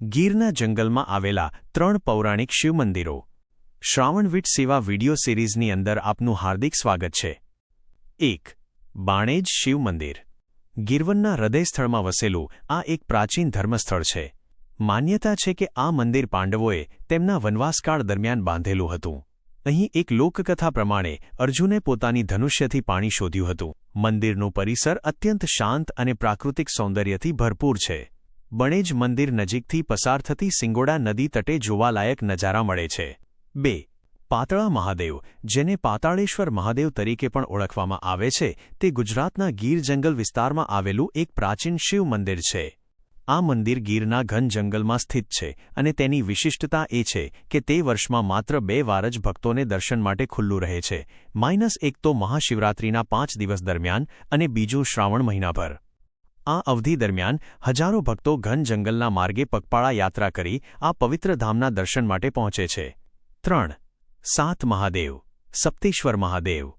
ગીરના જંગલમાં આવેલા ત્રણ પૌરાણિક શિવમંદિરો. શ્રાવણવીટ સેવા વિડિયો સિરીઝની અંદર આપનું હાર્દિક સ્વાગત છે. એક, બાણેજ શિવ મંદિર ગીરવનના હૃદયસ્થળમાં વસેલું આ એક પ્રાચીન ધર્મસ્થળ છે. માન્યતા છે કે આ મંદિર પાંડવોએ તેમના વનવાસકાળ દરમિયાન બાંધેલું હતું. અહીં એક લોકકથા પ્રમાણે અર્જુને પોતાની ધનુષ્યથી પાણી શોધ્યું હતું. મંદિરનું પરિસર અત્યંત શાંત અને પ્રાકૃતિક સૌંદર્યથી ભરપૂર છે. બણેજ મંદિર નજીકથી પસાર થતી સિંગોડા નદી તટે જોવાલાયક નજારા મળે છે. બે. પાતળા મહાદેવ, જેને પાતાળેશ્વર મહાદેવ તરીકે પણ ઓળખવામાં આવે છે, તે ગુજરાતના ગીર જંગલ વિસ્તારમાં આવેલું એક પ્રાચીન શિવ મંદિર છે. આ મંદિર ગીરના ઘન જંગલમાં સ્થિત છે અને તેની વિશિષ્ટતા એ છે કે તે વર્ષમાં માત્ર બે વાર જ ભક્તોને દર્શન માટે ખુલ્લું રહે છે. માઇનસ એક તો મહાશિવરાત્રિના પાંચ દિવસ દરમિયાન અને બીજું શ્રાવણ મહિનાભર. આ અવધિ દરમિયાન હજારો ભક્તો ઘન જંગલના માર્ગે પગપાળા યાત્રા કરી આ પવિત્ર ધામના દર્શન માટે પહોંચે છે. ત્રણ. સાત મહાદેવ. સપ્તેશ્વર મહાદેવ.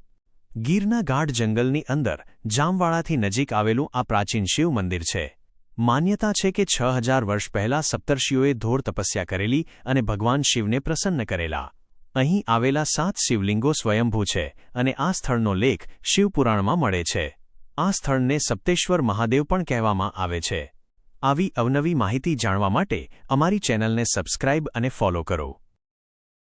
ગીરના ગાઢ જંગલની અંદર જામવાળાથી નજીક આવેલું આ પ્રાચીન શિવ મંદિર છે. માન્યતા છે કે છ હજાર વર્ષ પહેલાં સપ્તર્ષિઓએ ધોર તપસ્યા કરેલી અને ભગવાન શિવને પ્રસન્ન કરેલા. અહીં આવેલા સાત શિવલિંગો સ્વયંભૂ છે અને આ સ્થળનો લેખ શિવપુરાણમાં મળે છે. આ સ્થળને સપ્તેશ્વર મહાદેવ પણ કહેવામાં આવે છે. આવી અવનવી માહિતી જાણવા માટે અમારી ચેનલને સબસ્ક્રાઇબ અને ફોલો કરો.